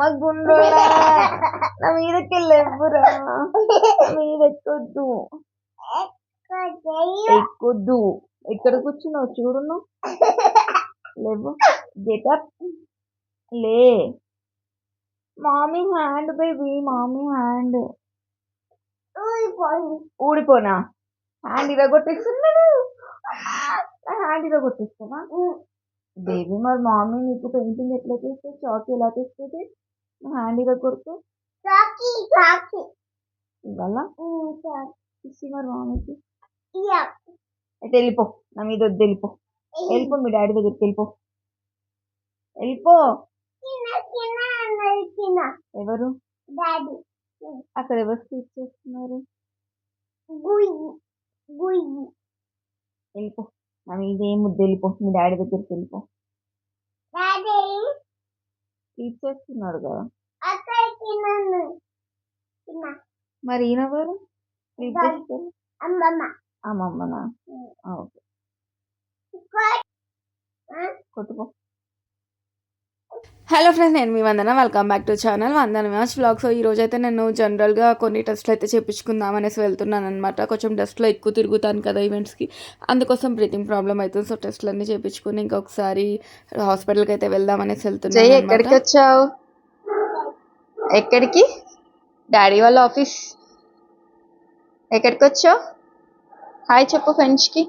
మా గుండోడా నా మీదకి వెళ్ళెవ్వరా మీద ఎక్కొద్దు. ఎక్కొద్దు. ఎక్కడ కూర్చున్నావు? చూడు నువ్వు. లేవు గెటప్ లే. Mummy hand baby mummy hand ఊడిపోనా? Hand ఇరగొట్టేస్తున్నాడు. హ్యాండ్ ఇరగొట్టేస్తావా బేబీ మరి మామీ నీకు పెయింటింగ్ ఎట్లా చేస్తే చాక్ ఎలా తెస్తుంది హ్యాండ్ ఇరగొడితే ఇవాళ ఇచ్చి మరి మామీకి అయితే వెళ్ళిపో. నా మీద వద్దు వెళ్ళిపో. వెళ్ళిపో మీ డాడీ దగ్గరికి వెళ్ళిపో. వెళ్ళిపో. ఎవరు? అక్కడ ఎవరు స్పీచ్ చేస్తున్నారు? వెళ్ళిపో. నా మీద ఏం ముద్దు వెళ్ళిపో. మీ డాడీ దగ్గరికి వెళ్ళిపో. చేస్తున్నాడు కదా. మరి ఈయన ఎవరు? Speech daddy. చేస్తారు అమ్మమ్మ. అమ్మమ్మనా? ఓకే. కొట్టుకో. హలో ఫ్రెండ్స్ నేను మీ Vandana. Welcome back to channel Vandana match blog so ఈ రోజు అయితే నేను జనరల్గా కొన్ని టెస్ట్లు అయితే చేపించుకుందాం అనేసి వెళ్తున్నాను అనమాట కొంచెం డస్ట్లో ఎక్కువ తిరుగుతాను కదా ఈవెంట్స్కి అందుకోసం బ్రీతింగ్ ప్రాబ్లం అవుతుంది. సో టెస్ట్లు అన్నీ చేపించుకుని ఇంకొకసారి హాస్పిటల్కి అయితే వెళ్దాం అనేసి వెళ్తున్నాను ఎక్కడికి. వచ్చావు? ఎక్కడికి? డాడీ వాళ్ళ ఆఫీస్ ఎక్కడికి వచ్చావు? హాయ్ చెప్పు ఫ్రెండ్స్కి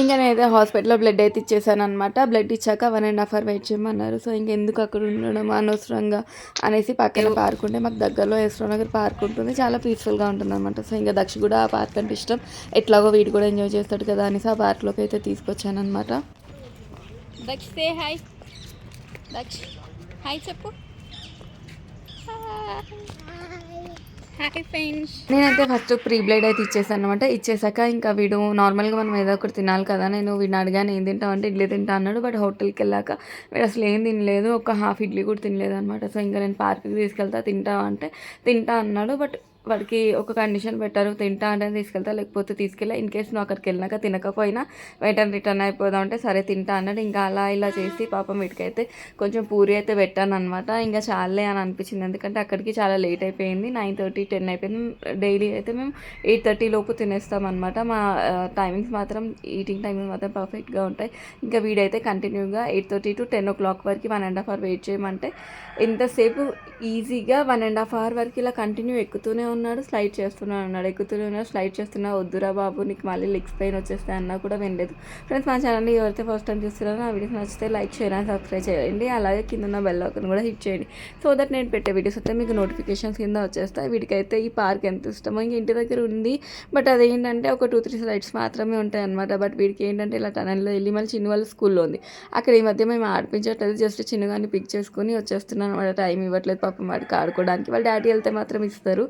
ఇంకా నేనైతే హాస్పిటల్లో బ్లడ్ అయితే ఇచ్చేసాను అనమాట బ్లడ్ ఇచ్చాక one and half hour wait చేయమన్నారు. సో ఇంకెందుకు అక్కడ ఉండడం అనవసరంగా అనేసి పక్కన పార్క్ ఉంటే మాకు దగ్గరలో యశ్వర్ నగర్ పార్క్ ఉంటుంది. చాలా పీస్ఫుల్గా ఉంటుంది అనమాట సో ఇంకా దక్ష కూడా ఆ పార్క్ అంటే ఇష్టం. ఎట్లాగో వీడు కూడా ఎంజాయ్ చేస్తాడు కదా అనేసి ఆ పార్క్లోకి అయితే తీసుకొచ్చాను అనమాట దక్ష హాయ్ దక్ష హాయ్ చెప్పు. హాయ్ ఫ్రెండ్స్ నేనైతే ఫస్ట్ ప్రీ బ్లడ్ అయితే ఇచ్చేసాను అనమాట ఇచ్చేసాక ఇంకా వీడు నార్మల్గా మనం ఏదో ఒకటి తినాలి కదా నేను వీడిని అడిగాను ఏం తింటావు? అంటే ఇడ్లీ తింటా అన్నాడు. బట్ హోటల్కి వెళ్ళాక వీడు అసలు ఏం తినలేదు. ఒక హాఫ్ ఇడ్లీ కూడా తినలేదు అనమాట సో ఇంకా నేను పార్క్కి తీసుకెళ్తా తింటావు అంటే తింటా అన్నాడు. బట్ వాడికి ఒక కండిషన్ పెట్టారు తింటా అంటే తీసుకెళ్తా లేకపోతే తీసుకెళ్ళా. ఇన్ కేస్ నువ్వు అక్కడికి వెళ్ళినాక తినకపోయినా వెంటనే రిటర్న్ అయిపోదాం అంటే సరే తింటా అన్నాడు. ఇంకా అలా ఇలా చేసి పాపం వీటికైతే కొంచెం పూరి అయితే పెట్టాను అనమాట ఇంకా చాలే అని అనిపించింది. ఎందుకంటే అక్కడికి చాలా లేట్ అయిపోయింది. నైన్ థర్టీ టెన్ అయిపోయింది. డైలీ అయితే మేము ఎయిట్ థర్టీ లోపు తినేస్తాం అనమాట మా టైమింగ్స్ మాత్రం ఈటింగ్ టైమింగ్స్ మాత్రం పర్ఫెక్ట్గా ఉంటాయి. ఇంకా వీడైతే కంటిన్యూగా eight thirty to ten o'clock వరకు one and half hour wait చేయమంటే ఎంతసేపు ఈజీగా వన్ అండ్ హాఫ్ అవర్ వరకు ఇలా కంటిన్యూ ఎక్కుతూనే ఉన్నాడు స్లైడ్ చేస్తున్నాడు అన్నాడు. ఎక్కుతూనే ఉన్నాడు స్లైడ్ చేస్తున్నా వద్దురా బాబు నీకు మళ్ళీ లెగ్స్ పెయిన్ వచ్చేస్తాయి అన్నా కూడా వినలేదు. ఫ్రెండ్స్ మా ఛానల్ని ఎవరైతే ఫస్ట్ టైం చూస్తున్నారో నా వీడియోస్ నచ్చితే లైక్ షేర్ అండ్ సబ్స్క్రైబ్ చేయండి. అలాగే కింద ఉన్న బెల్ ఐకాన్ కూడా హిట్ చేయండి. సో దట్ నేను పెట్టే వీడియోస్ అయితే మీకు నోటిఫికేషన్స్ కింద వచ్చేస్తాయి. వీటికైతే ఈ పార్క్ ఎంత ఇష్టమో ఇంక ఇంటి దగ్గర ఉంది. బట్ అదేంటంటే ఒక టూ త్రీ స్లైడ్స్ మాత్రమే ఉంటాయి అనమాట బట్ వీడికి ఏంటంటే ఇలా టనల్లో వెళ్ళి మళ్ళీ చిన్న వాళ్ళ స్కూల్లో ఉంది. అక్కడ ఈ మధ్య మేము ఆడిపించట్లేదు. జస్ట్ చిన్నగాని పిక్ చేసుకుని వచ్చేస్తున్నాను అనమాట టైం ఇవ్వట్లేదు పాపం వాడికి ఆడుకోవడానికి. వాళ్ళ డాడీ వెళ్తే మాత్రం ఇస్తారు.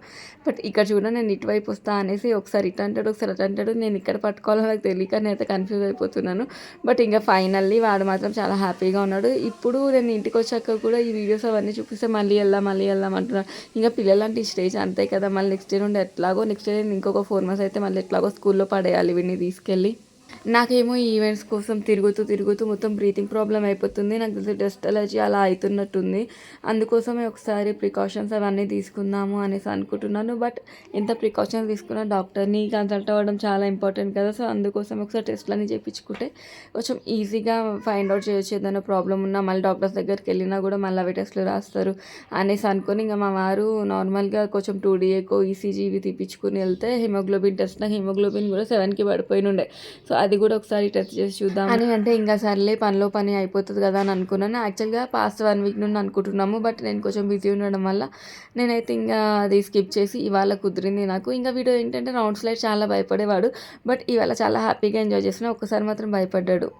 బట్ ఇక్కడ చూడ నేను ఇటువైపు వస్తా అనేసి ఒకసారి ఇటు అంటాడు ఒకసారి అటు అంటాడు. నేను ఇక్కడ పట్టుకోవాలో నాకు తెలియక నేనైతే కన్ఫ్యూజ్ అయిపోతున్నాను. బట్ ఇంకా ఫైనల్లీ వాడు మాత్రం చాలా హ్యాపీగా ఉన్నాడు. ఇప్పుడు నేను ఇంటికి వచ్చాక కూడా ఈ వీడియోస్ అవన్నీ చూపిస్తే మళ్ళీ వెళ్దాం మళ్ళీ వెళ్దాం అంటున్నాను ఇంకా పిల్లలంటే ఈ స్టేజ్ అంతే కదా. మళ్ళీ నెక్స్ట్ డే నుండి ఎట్లాగో నెక్స్ట్ డే నేను ఇంకొక ఫోర్ మంత్స్ అయితే మళ్ళీ ఎట్లాగో స్కూల్లో పడేయాలి వీడిని తీసుకెళ్ళి. నాకేమో ఈ ఈవెంట్స్ కోసం తిరుగుతూ తిరుగుతూ మొత్తం బ్రీతింగ్ ప్రాబ్లం అయిపోతుంది. నాకు తెలిసి డస్ట్ అలర్జీ అలా అవుతున్నట్టుంది. అందుకోసమే ఒకసారి ప్రికాషన్స్ అవన్నీ తీసుకుందాము అనేసి అనుకుంటున్నాను. బట్ ఎంత ప్రికాషన్స్ తీసుకున్నా డాక్టర్ని కన్సల్ట్ అవ్వడం చాలా ఇంపార్టెంట్ కదా. సో అందుకోసం ఒకసారి టెస్ట్లన్నీ చేయించుకుంటే కొంచెం ఈజీగా ఫైండ్ అవుట్ చేయొచ్చు. ఏదైనా ప్రాబ్లం ఉన్నా మళ్ళీ డాక్టర్స్ దగ్గరికి వెళ్ళినా కూడా మళ్ళీ అవి టెస్ట్లు రాస్తారు అనేసి అనుకొని ఇంకా మా వారు నార్మల్గా కొంచెం టూ డిఏకో ఈసీజీ ఇవి తీపించుకుని వెళ్తే హిమోగ్లోబిన్ టెస్ట్ నాకు హిమోగ్లోబిన్ కూడా సెవెన్కి పడిపోయి ఉండే సో అది కూడా ఒకసారి టెస్ట్ చేసి చూద్దాం. అని అంటే ఇంకా సర్లే పనిలో పని అయిపోతుంది కదా అని అనుకున్నాను. యాక్చువల్గా పాస్ట్ వన్ వీక్ నుండి అనుకుంటున్నాము బట్ నేను కొంచెం బిజీ ఉండడం వల్ల నేనైతే ఇంకా అది స్కిప్ చేసి ఇవాళ కుదిరింది నాకు. ఇంకా వీడియో ఏంటంటే రౌండ్ స్లైడ్ చాలా భయపడేవాడు బట్ ఇవాళ చాలా హ్యాపీగా ఎంజాయ్ చేసిన ఒక్కసారి మాత్రం భయపడ్డాడు.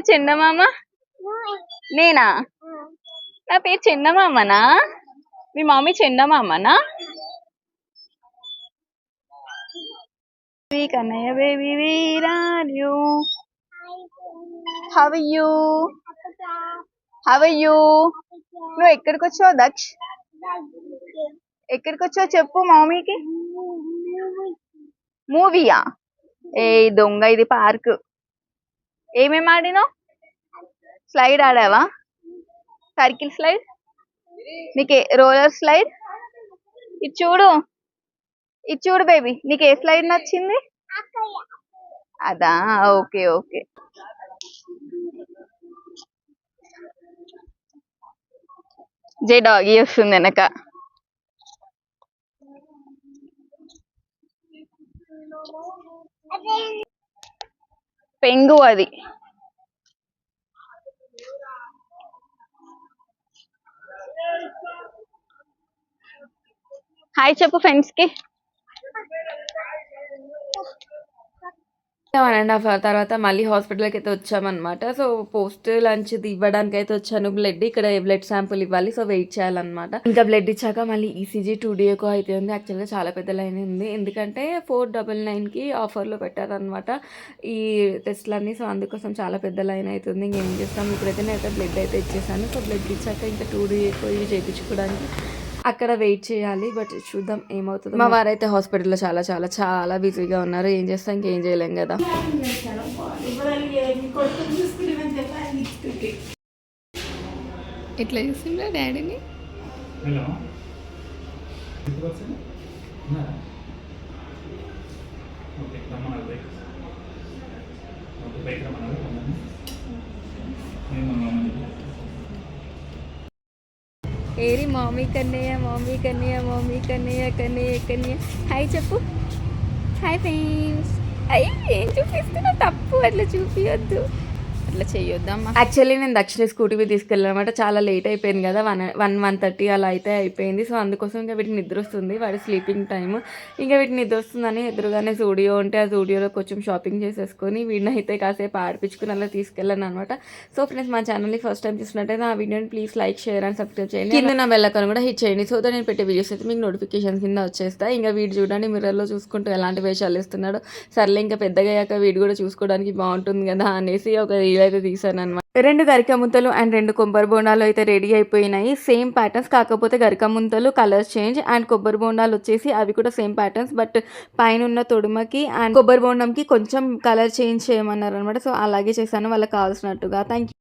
చందమామ నేనా? నా పేరు చందమామనా మీ mummy చందమామనా Kannayya baby where are you how you how you నువ్వు ఎక్కడికి వచ్చావు దక్ష్? ఎక్కడికి వచ్చావు చెప్పు మమ్మీకి మూవీయా ఏ దొంగ ఇది పార్క్ ఏమేమి ఆడినావు? స్లైడ్ ఆడావా? సర్కిల్ స్లైడ్ నీకు రోలర్ స్లైడ్ ఇది చూడు. ఇది చూడు బేబీ నీకు ఏ స్లైడ్ నచ్చింది? అదా? Okay okay. జే డాగీ వస్తుంది వెనక. పెంగు అది. హాయ్ చెప్పు ఫ్రెండ్స్కి. వన్ అండ్ హాఫ్ అవర్ తర్వాత మళ్ళీ హాస్పిటల్కి అయితే వచ్చామన్నమాట. సో పోస్ట్ లంచ్ ఇవ్వడానికి అయితే వచ్చాను. బ్లడ్ ఇక్కడ బ్లడ్ శాంపుల్ ఇవ్వాలి. సో వెయిట్ చేయాలన్నమాట. ఇంకా బ్లడ్ ఇచ్చాక మళ్ళీ ఈసీజీ టూ డిఏకో అయితే ఉంది. యాక్చువల్గా చాలా పెద్ద లైన్ ఉంది. ఎందుకంటే ఫోర్ డబల్ నైన్కి ఆఫర్లో పెట్టారనమాట ఈ టెస్ట్లన్నీ. సో అందుకోసం చాలా పెద్ద లైన్ అవుతుంది ఇంకేం చేస్తాం? ఇప్పుడైతే అయితే బ్లడ్ అయితే ఇచ్చేసాను. సో బ్లడ్ ఇచ్చాక ఇంకా టూ డిఏకో ఇవి చేయించుకోవడానికి అక్కడ వెయిట్ చేయాలి బట్ చూద్దాం ఏమవుతుందో. మా వారైతే హాస్పిటల్లో చాలా చాలా చాలా బిజీగా ఉన్నారు. ఏం చేస్తాం ఇంకేం చేయలేం కదా. ఎట్లా చూసిండ్రా డాడీని? హలో. ఓకే ఏరి mummy Kannayya mummy Kannayya mummy Kannayya Kannayya Kannayya. Hi చెప్పు. Hi friends. అయ్యి ఏం చూపిస్తున్నా? తప్పు అట్లా చూపించద్దు అట్లా చేయొద్దమ్మా. యాక్చువల్లీ నేను దక్షిణ స్కూటీ మీద తీసుకెళ్ళానమాట. చాలా లేట్ అయిపోయింది కదా. వన్ వన్ వన్ థర్టీ అలా అయితే అయిపోయింది. సో అందుకోసం ఇంకా వీటికి నిద్ర వస్తుంది. వాడి స్లీపింగ్ టైం ఇంకా వీటికి నిద్ర వస్తుందని ఎదురుగానే స్టూడియో ఉంటే ఆ స్టూడియోలో కొంచెం షాపింగ్ చేసేసుకొని వీడిని అయితే కాసేపు ఆడిపించుకుని అలా తీసుకెళ్ళాను అనమాట సో ఫ్రెండ్స్ మా ఛానల్ని ఫస్ట్ టైం చూసినట్టయితే ఆ వీడియోని please like share and subscribe చేయండి. కింద నా బెల్లకను కూడా హిట్ చేయండి. సో నేను పెట్టే వీడియోస్ అయితే మీకు నోటిఫికేషన్ కింద వచ్చేస్తాయి. ఇంకా వీడు చూడండి మిర్రర్లో చూసుకుంటూ ఎలాంటి వేషాలు ఇస్తున్నాడు సర్లే ఇంకా పెద్దగా అయ్యాక వీడు కూడా చూసుకోవడానికి బాగుంటుంది కదా అనేసి ఒక రీల్ అయితే తీసాను అనమాట రెండు గరిక ముద్దలు అండ్ రెండు కొబ్బరి బోండాలు అయితే రెడీ అయిపోయినాయి. సేమ్ ప్యాటర్న్స్ కాకపోతే గరిక ముంతలు కలర్స్ చేంజ్ అండ్ కొబ్బరి బోండాలు వచ్చేసి అవి కూడా సేమ్ ప్యాటర్న్స్ బట్ పైన ఉన్న తొడుమకి అండ్ కొబ్బరి బోండంకి కొంచెం కలర్ చేంజ్ చేయమన్నారు అనమాట సో అలాగే చేశాను. వాళ్ళకి కావాల్సినట్టుగా. థ్యాంక్